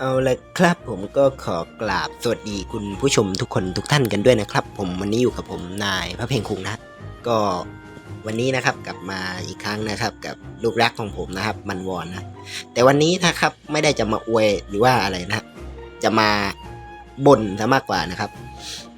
เอาละครับผมก็ขอกราบสวัสดีคุณผู้ชมทุกคนทุกท่านกันด้วยนะครับ ผมวันนี้อยู่กับผมนายพระเพ่งคุงนะก็วันนี้นะครับกลับมาอีกครั้งนะครับ กับลูกรักของผมนะครับ มันวอนนะแต่วันนี้นะครับไม่ได้จะมาอวยหรือว่าอะไรนะ จะมาบ่นซะมากกว่านะครับ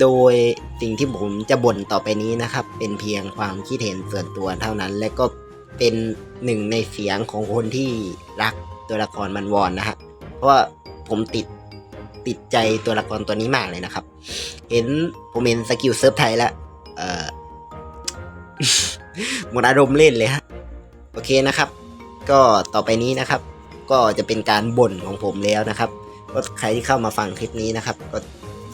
โดยสิ่งที่ผมจะบ่นต่อไปนี้นะครับ เป็นเพียงความคิดเห็นส่วนตัวเท่านั้น และก็เป็นหนึ่งในเสียงของคนที่รักตัวละครมันวอนนะฮะเพราะว่า ผมติดติดใจตัวละครตัวนี้มากเลยนะครับ เห็นผมเห็นสกิลเซิร์ฟไทยแล้วเออหมดอารมณ์เล่นเลยฮะโอเคนะครับ ก็ต่อไปนี้นะครับ ก็จะเป็นการบ่นของผมแล้วนะครับ ก็ใครที่เข้ามาฟังคลิปนี้นะครับ ก็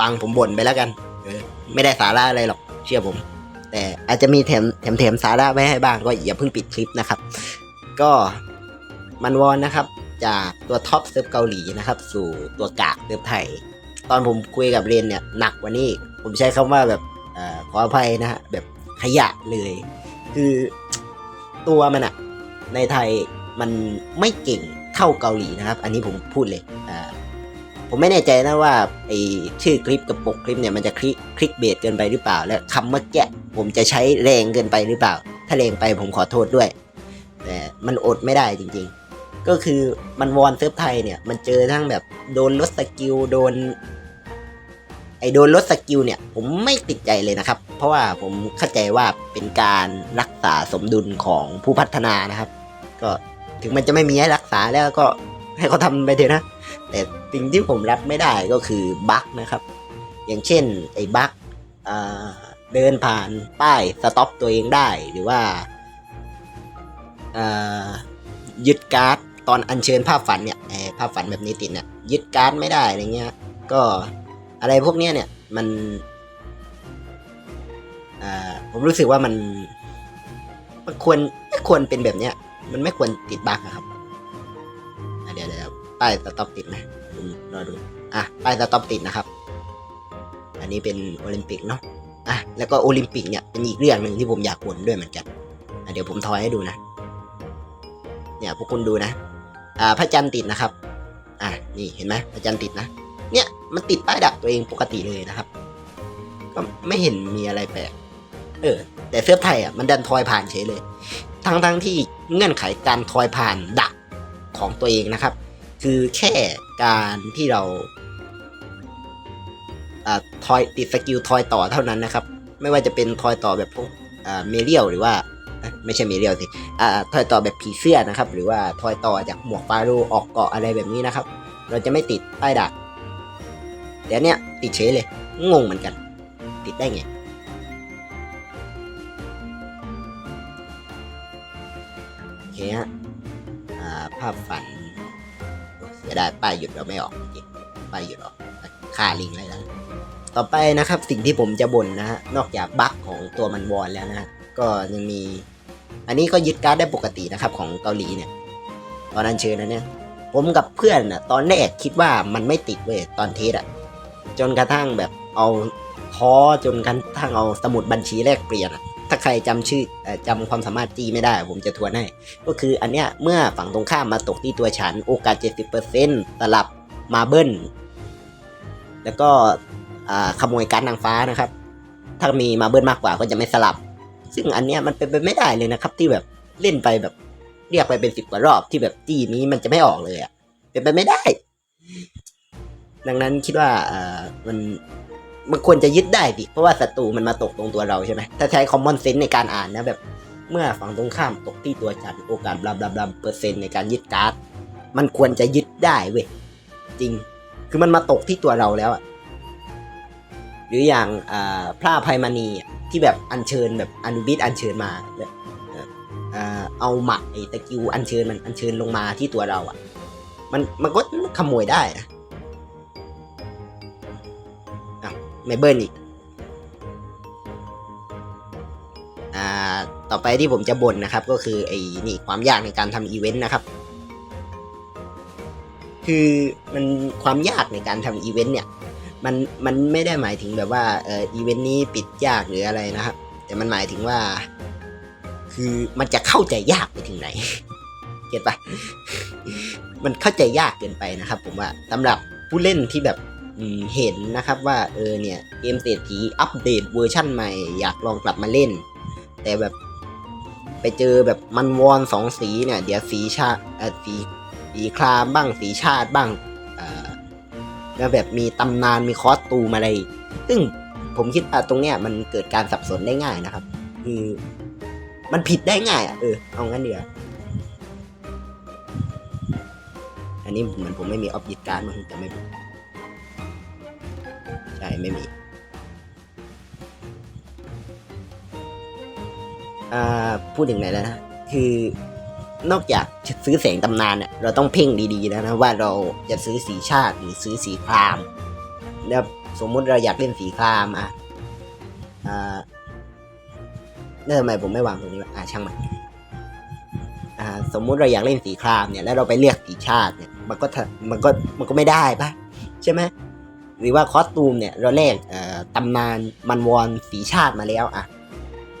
ฟังผมบ่นไปแล้วกันเออไม่ได้สาระอะไรหรอกเชื่อผม แต่อาจจะมีแถมแถมสาระไว้ให้บ้างก็อย่าเพิ่งปิดคลิปนะครับ ก็มันวอนนะครับ จากตัวท็อปเซิร์ฟเกาหลีนะครับ สู่ตัวกากเซิร์ฟไทย ตอนผมคุยกับเรนเนี่ยหนักกว่านี้ ผมใช้คำว่าแบบออขออภัยนะฮะแบบขยะเลย คือตัวมันอะในไทยมันไม่เก่งเท่าเกาหลีนะครับ อันนี้ผมพูดเลยอ่าผมไม่แน่ใจนะว่าไอชื่อคลิปกับปกคลิปเนี่ยมันจะคลิกคลิกเบสเกินไปหรือเปล่า และคำเมื่อกี้ผมจะใช้แรงเกินไปหรือเปล่า ถ้าแรงไปผมขอโทษด้วย แต่มันอดไม่ได้จริง ๆ ก็คือมันวอนเซิร์ฟไทยเนี่ย มันเจอทั้งแบบโดนลดสกิลโดน ไอโดนลดสกิลเนี่ย ผมไม่ติดใจเลยนะครับ เพราะว่าผมเข้าใจว่าเป็นการรักษาสมดุลของผู้พัฒนานะครับ ก็ถึงมันจะไม่มีให้รักษาแล้วก็ให้เขาทำไปเถอะนะ แต่สิ่งที่ผมรับไม่ได้ก็คือบั๊กนะครับ อย่างเช่นไอ้บั๊กเดินผ่านป้ายสต็อปตัวเองได้หรือว่ายึดการ์ด ตอนอัญเชิญภาพฝันเนี่ยไอภาพฝันแบบนี้ติดเนี่ยยึดการ์ดไม่ได้อะไรเงี้ยก็อะไรพวกเนี้ยเนี่ยมันอ่าผมรู้สึกว่ามันมันควรไม่ควรเป็นแบบเนี้ย มันไม่ควรติดบั๊กครับเดี๋ยวเดี๋ยวป้ายสต็อปติดไหมผมรอดูอะป้ายสต็อปติดนะครับ อันนี้เป็นโอลิมปิกเนาะอะแล้วก็โอลิมปิกเนี่ยเป็นอีกเรื่องหนึ่งที่ผมอยากบ่นด้วยเหมือนกันเดี๋ยวผมทอยให้ดูนะ เนี่ยพวกคุณดูนะ อ่าพระจันทร์ติดนะครับ อะนี่เห็นไหมพระจันทร์ติดนะ เนี่ยมันติดป้ายดักตัวเองปกติเลยนะครับ ก็ไม่เห็นมีอะไรแปลก เออ แต่เสื้อไทยอะมันดันทอยผ่านเฉยเลย ทั้งทั้งที่เงื่อนไขการทอยผ่านดักของตัวเองนะครับ คือแค่การที่เราอ่าทอยติดสกิลทอยต่อเท่านั้นนะครับ ไม่ว่าจะเป็นทอยต่อแบบพวกอ่าเมเรียลหรือว่า ไม่ใช่เมเรียลสิอ่าทอยต่อแบบผีเสื้อนะครับ หรือว่าทอยต่อจากหมวกฟาโรห์ออกเกาะอะไรแบบนี้นะครับ เราจะไม่ติดป้ายดักแต่เนี้ยติดเฉยเลย งงเหมือนกัน ติดได้ไงโอเคฮะอ่าภาพฝันเสียดายป้ายหยุดเราไม่ออกจริงป้ายหยุดออกค่าลิงก์เลยแล้วต่อไปนะครับสิ่งที่ผมจะบ่นนะฮะนอกจากบั๊กของตัวมันวอนแล้วนะฮะก็ยังมี อันนี้ก็ยึดการ์ดได้ปกตินะครับของเกาหลีเนี่ย ตอนนั้นเชิญนะเนี่ย ผมกับเพื่อนอะ ตอนแรกคิดว่ามันไม่ติดเว้ยตอนเทสอะ จนกระทั่งแบบเอาท้อจนกระทั่งเอาสมุดบัญชีแลกเปลี่ยนอะถ้าใครจำชื่อเอ่อจำความสามารถจีไม่ได้ ผมจะทวนให้ ก็คืออันเนี้ยเมื่อฝั่งตรงข้ามมาตกที่ตัวฉัน โอกาส 70%สลับมาเบิ้ลแล้วก็ขโมยการนางฟ้านะครับ ถ้ามีมาเบิ้ลมากกว่าก็จะไม่สลับ ซึ่งอันเนี้ยมันเป็นไปไม่ได้เลยนะครับ ที่แบบเล่นไปแบบ เรียกไปเป็นสิบกว่ารอบที่แบบจีนี้มันจะไม่ออกเลยอะเป็นไปไม่ได้ ดังนั้นคิดว่าเออมันมันควรจะยึดได้ดิเพราะว่าศัตรูมันมาตกตรงตัวเราใช่ไหมถ้าใช้คอมมอนเซนส์ในการอ่านนะแบบ เมื่อฝั่งตรงข้ามตกที่ตัวจันโอกาสบลาบลาบลาเปอร์เซ็นต์ในการยึดการ์ดมันควรจะยึดได้เว้ยจริง คือมันมาตกที่ตัวเราแล้วอะ หรืออย่างพระภัยมณีที่แบบอัญเชิญแบบอนุบิสอัญเชิญมาเอาหมักไอ้ตะกิวอัญเชิญมันอัญเชิญลงมาที่ตัวเราอะมันมันก็ขโมยได้อะอ้าวไม่เบิร์นอีกอ่าต่อไปที่ผมจะบ่นนะครับ ก็คือไอ้นี่ความยากในการทำอีเวนต์นะครับ คือมันความยากในการทำอีเวนต์เนี่ย มันมันไม่ได้หมายถึงแบบว่าเอออีเวนต์นี้ปิดยากหรืออะไรนะครับ แต่มันหมายถึงว่า คือมันจะเข้าใจยากไปถึงไหนเก็ตปะมันเข้าใจยากเกินไปนะครับ ผมว่าสำหรับผู้เล่นที่แบบเห็นนะครับว่าเออเนี่ยเกมเศรษฐีอัปเดตเวอร์ชั่นใหม่อยากลองกลับมาเล่น แต่แบบไปเจอแบบมันวอนสองสีเนี่ย เดี๋ยวสีชาเออสีสีครามบ้างสีชาติบ้าง แล้วแบบมีตำนานมีคอสตูมอะไร ซึ่งผมคิดว่าตรงเนี้ยมันเกิดการสับสนได้ง่ายนะครับ คือมันผิดได้ง่ายอะเออเอางั้นเดียวอันนี้เหมือนผมไม่มีออบยิการมันจะไม่ใช่ไม่มีอ่าพูดถึงไหนแล้วนะ คือ นอกจากจะซื้อแสงตำนานเนี่ยเราต้องเพ่งดีๆแล้วนะว่าเราจะซื้อสีชาติหรือซื้อสีครามแล้วสมมุติเราอยากเล่นสีครามอะอ่าแล้วทำไมผมไม่วางตรงนี้วะอ่าช่างมันอ่าสมมุติเราอยากเล่นสีครามเนี่ยแล้วเราไปเลือกสีชาติเนี่ยมันก็มันก็มันก็ไม่ได้ปะใช่ไหมหรือว่าคอสตูมเนี่ยเราแลกตำนานมันวอนสีชาติมาแล้วอะ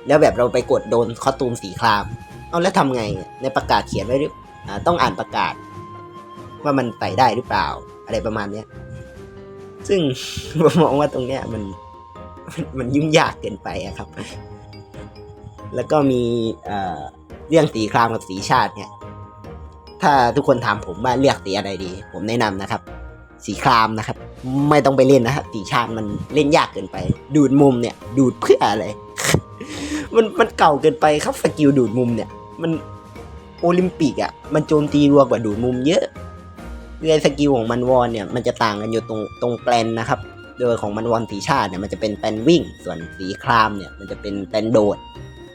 แล้วแบบเราไปกดโดนคอสตูมสีคราม เอาแล้วทำไงในประกาศเขียนไว้หรืออต้องอ่านประกาศ ว่ามันใส่ได้หรือเปล่า อะไรประมาณเนี้ยซึ่งผมมองว่าตรงเนี้ยมันมันยุ่งยากเกินไปอะครับ แล้วก็มีเเรื่องสีครามกับสีชาติเนี่ย ถ้าทุกคนถามผมว่าเลือกสีอะไรดี ผมแนะนำนะครับ สีครามนะครับ ไม่ต้องไปเล่นนะฮะสีชาติมันเล่นยากเกินไป ดูดมุมเนี่ย ดูดเพื่ออะไร มันมันเก่าเกินไปครับสกิลดูดมุมเนี่ย มันโอลิมปิกอะ่ะ มันโจมตีรัวกว่าดูดมุมเยอะคือไอ้สกิลของมันวอนเนี่ย มันจะต่างกันอยู่ตรงตรงแปลนนะครับ โดยของมันวอนสีชาติเนี่ยมันจะเป็นแปลนวิ่ง ส่วนสีครามเนี่ยมันจะเป็นแปลนโดด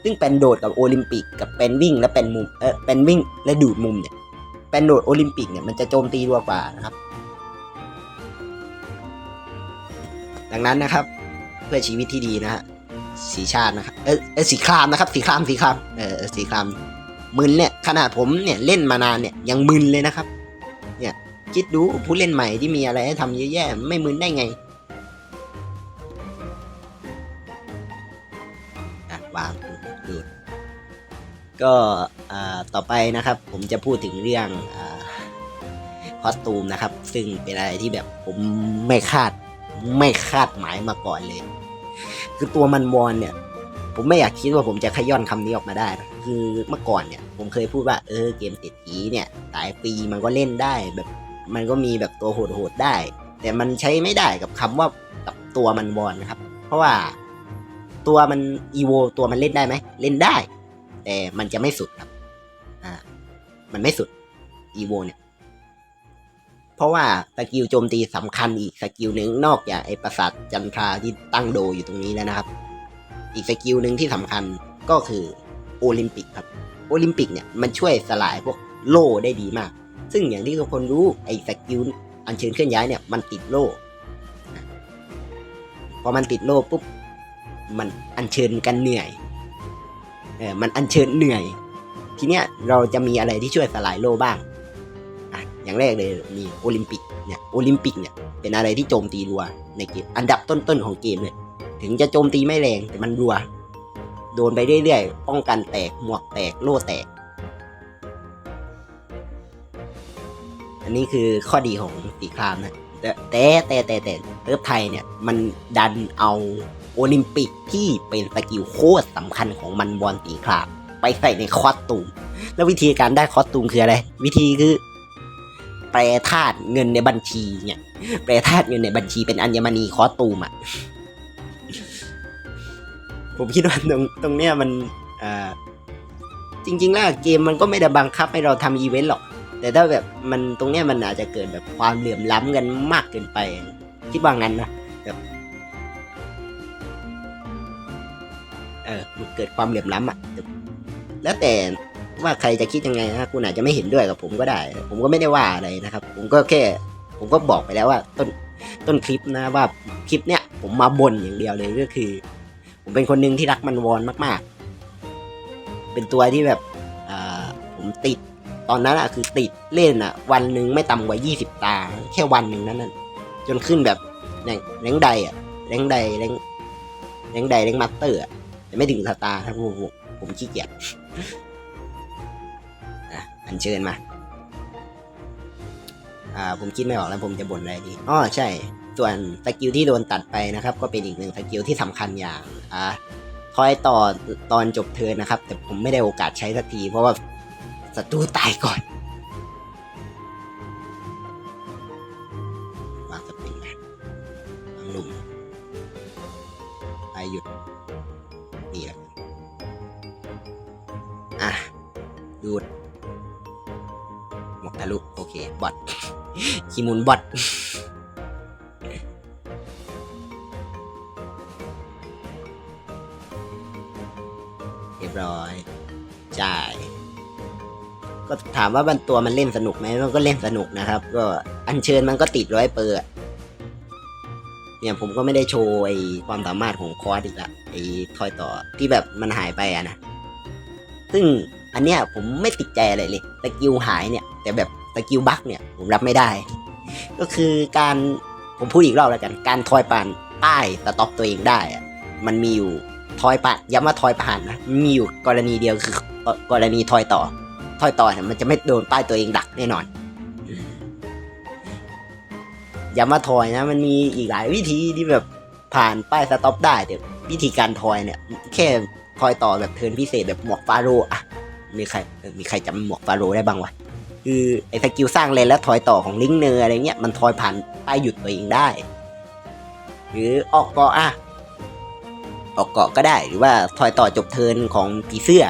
ซึ่งแปลนโดดกับโอลิมปิกกับแปลนวิ่งและแปลนมุมเออแปลนวิ่งและดูดมุมเนี่ยแปลนโดดโอลิมปิกเนี่ยมันจะโจมตีรัวกว่านะครับ ดังนั้นนะครับ เพื่อชีวิตที่ดีนะฮะสีชาตินะครับเออเออสีครามนะครับ สีครามสีครามเออเออสีคราม มึนเนี่ยขนาดผมเนี่ยเล่นมานานเนี่ยยังมึนเลยนะครับ เนี่ยคิดดูผู้เล่นใหม่ที่มีอะไรให้ทำเยอะแยะไม่มึนได้ไงวางดูดก็ต่อไปนะครับ ผมจะพูดถึงเรื่องอคอสตูมนะครับ ซึ่งเป็นอะไรที่แบบผมไม่คาดไม่คาดหมายมาก่อนเลย คือตัวมันวอนเนี่ย ผมไม่อยากคิดว่าผมจะขย้อนคำนี้ออกมาได้นะ คือเมื่อก่อนเนี่ยผมเคยพูดว่าเออเกมเศรษฐีเนี่ยสายฟรีมันก็เล่นได้แบบมันก็มีแบบตัวโหดๆได้ แต่มันใช้ไม่ได้กับคำว่ากับตัวมันวอนนะครับ เพราะว่าตัวมันอีโวตัวมันเล่นได้ไหมเล่นได้ แต่มันจะไม่สุดครับอ่ามันไม่สุดอีโวเนี่ยเพราะว่าสกิลโจมตีสำคัญอีกสกิลหนึ่งนอกจากไอ้ประสาทจันทราที่ตั้งโดอยู่ตรงนี้แล้วนะครับ อีกสกิลหนึ่งที่สำคัญก็คือ โอลิมปิกครับ โอลิมปิกเนี่ยมันช่วยสลายพวกโล่ได้ดีมาก ซึ่งอย่างที่ทุกคนรู้ไอ้สกิลอัญเชิญเคลื่อนย้ายเนี่ยมันติดโล่พอมันติดโล่ปุ๊บมันอัญเชิญกันเหนื่อยเออมันอัญเชิญเหนื่อย ทีเนี้ยเราจะมีอะไรที่ช่วยสลายโล่บ้างอะอย่างแรกเลยมีโอลิมปิกเนี่ยโอลิมปิกเนี่ยเป็นอะไรที่โจมตีรัวในเกมอันดับต้นๆของเกมเลย ถึงจะโจมตีไม่แรงแต่มันรัว โดนไปเรื่อยๆ ป้องกันแตก หมวกแตก โล่แตก อันนี้คือข้อดีของสีครามนะ แต่แต่แต่แต่แต่เติร์ฟไทยเนี่ย มันดันเอาโอลิมปิกที่เป็นสกิลโคตรสำคัญของมันบอลสีคราม ไปใส่ในคอสตูม แล้ววิธีการได้คอสตูมคืออะไร วิธีคือแปรธาตุเงินในบัญชีเนี่ย แปรธาตุเงินในบัญชีเป็นอัญมณีคอสตูมอะ ผมคิดว่าตรงตรงเนี้ยมันอ่าจริง ๆ แล้วเกมมันก็ไม่ได้บังคับให้เราทำอีเวนต์หรอก แต่ถ้าแบบมันตรงเนี้ยมันอาจจะเกิดแบบความเหลื่อมล้ำกันมากเกินไป คิดว่างั้นนะแบบเออมันเกิดความเหลื่อมล้ำอะแต่แล้วแต่ว่าใครจะคิดยังไงนะคุณอาจจะไม่เห็นด้วยกับผมก็ได้ ผมก็ไม่ได้ว่าอะไรนะครับ ผมก็แค่ ผมก็บอกไปแล้วว่าต้นต้นคลิปนะว่าคลิปเนี้ยผมมาบ่นอย่างเดียวเลยก็คือ ผมเป็นคนหนึ่งที่รักมันวอนมาก ๆ เป็นตัวที่แบบอ่าผมติด ตอนนั้นอะคือติดเล่นอะวันหนึ่งไม่ต่ำกว่า 20 ตา แค่วันหนึ่งนั้นน่ะจนขึ้นแบบแรงแรงใดอะแรงใดแรงแรงใดแรงมาสเตอร์อะแต่ไม่ถึงสตาร์ครับผมผมผมขี้เกียจอะออัญเชิญมา อ่า ผมคิดไม่ออกแล้วผมจะบ่นอะไรดีอ๋อใช่ ส่วนสกิลที่โดนตัดไปนะครับ ก็เป็นอีกหนึ่งสกิลที่สำคัญอย่างอ่าคอยต่อตอนจบเทินนะครับ แต่ผมไม่ได้โอกาสใช้สักที เพราะว่าศัตรูตายก่อนวางสปริงไปวางลุมไปหยุดนี่แหละอะดูดหมกทะลุโอเค บอทคิมุนบอท ยบร้อย จ่าย ก็ถามว่ามันตัวมันเล่นสนุกไหมมันก็เล่นสนุกนะครับ ก็อัญเชิญมันก็ติดร้อยเปอร์อะเนี่ยผมก็ไม่ได้โชว์ไอ้ความสามารถของคอร์สอีกละไอ้ทอยต่อที่แบบมันหายไปอะนะ ซึ่งอันเนี้ยผมไม่ติดใจอะไรเลยสกิลหายเนี่ย แต่แบบสกิลบั๊กเนี่ยผมรับไม่ได้ ก็คือการผมพูดอีกรอบแล้วกัน การทอยปานป้ายสต็อปตัวเองได้อะมันมีอยู่ ทอยปานย้ำว่าทอยผ่านนะมีอยู่กรณีเดียวคือกรณีทอยต่อ ทอยต่อเนี่ยมันจะไม่โดนป้ายตัวเองดักแน่นอนย้ำว่าทอยนะ มันมีอีกหลายวิธีที่แบบผ่านป้ายสต็อปได้แต่วิธีการทอยเนี่ย แค่ทอยต่อแบบเทินพิเศษแบบหมวกฟาโรอะมีใครมีใครจำหมวกฟาโรได้บ้างวะคือไอ้สกิลสร้างเลนแล้วถอยต่อของลิงเนอร์อะไรเงี้ยมันถอยผ่านป้ายหยุดตัวเองได้ หรือออกกาะอะ ออกเกาะก็ได้ หรือว่าถอยต่อจบเทิร์นของผีเสื้อ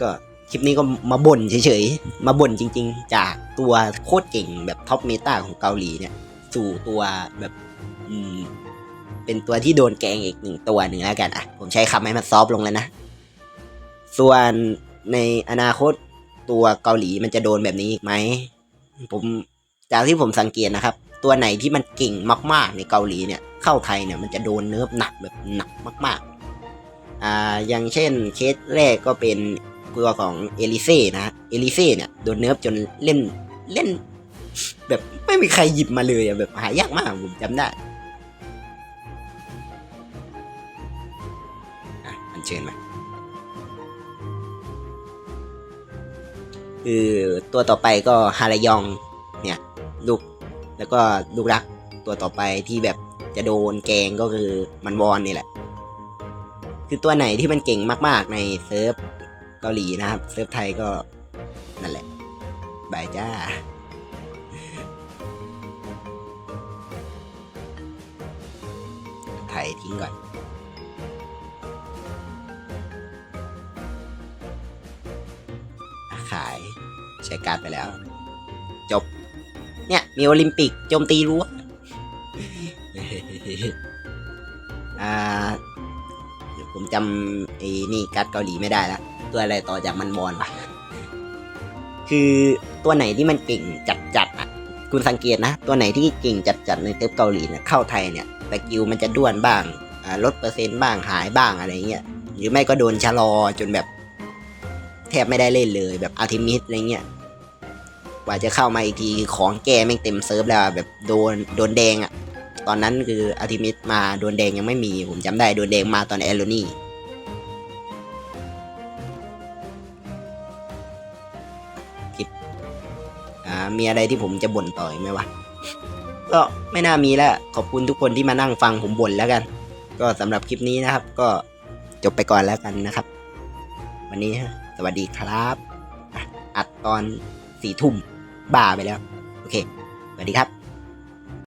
ก็คลิปนี้ก็มาบ่นเฉยๆ มาบ่นจริง ๆ จากตัวโคตรเก่งแบบท็อปเมตาของเกาหลีเนี่ย สู่ตัวแบบอืมเป็นตัวที่โดนแกงอีกหนึ่งตัวหนึ่งแล้วกันอะ ผมใช้คำให้มันซอฟต์ลงแล้วนะ ส่วนในอนาคตตัวเกาหลีมันจะโดนแบบนี้อีกไหม ผมจากที่ผมสังเกตนะครับ ตัวไหนที่มันเก่งมากๆในเกาหลีเนี่ย เข้าไทยเนี่ยมันจะโดนเนิร์ฟหนักแบบหนักมากๆอ่าอย่างเช่นเคสแรกก็เป็นตัวของเอลิเซ่นะเอลิเซ่เนี่ยโดนเนิร์ฟจนเล่นเล่น แบบไม่มีใครหยิบมาเลยแบบหายากมากผมจำได้อะอันเชิญมาคือตัวต่อไปก็ฮารายองเนี่ยลูก แล้วก็ลูกรักตัวต่อไปที่แบบจะโดนแกงก็คือมันวอนนี่แหละ คือตัวไหนที่มันเก่งมาก ๆ ในเซิร์ฟเกาหลีนะครับ เซิร์ฟไทยก็นั่นแหละบายจ้าไทยทิ้งก่อนขายใช้การ์ดไปแล้ว จบ เนี่ย มีโอลิมปิกโจมตีรั้วอ่าเดี๋ยวผมจำไอ้นี่การ์ดเกาหลีไม่ได้แล้วตัวอะไรต่อจากมันบอลวะคือตัวไหนที่มันเก่งจัดๆอะ คุณสังเกตนะ ตัวไหนที่เก่งจัดๆในเทปเกาหลีเนี่ยเข้าไทยเนี่ยสกิลมันจะด้วนบ้างลดเปอร์เซ็นต์บ้างหายบ้างอะไรเงี้ยหรือไม่ก็โดนชะลอจนแบบ แทบไม่ได้เล่นเลยแบบอาร์ทิมิสอะไรเงี้ย กว่าจะเข้ามาอีกทีของแกแม่งเต็มเซิร์ฟแล้วแบบโดนโดนแดงอะตอนนั้นคืออาทิมิสมาโดนแดงยังไม่มี ผมจำได้โดนแดงมาตอนแอโรนี่คิดอ่ามีอะไรที่ผมจะบ่นต่ออีกไหมวะก็ไม่น่ามีแล้ว ขอบคุณทุกคนที่มานั่งฟังผมบ่นแล้วกัน ก็สำหรับคลิปนี้นะครับ ก็จบไปก่อนแล้วกันนะครับ วันนี้สวัสดีครับ อัดตอนสี่ทุ่ม บ้าไปแล้ว โอเคสวัสดีครับ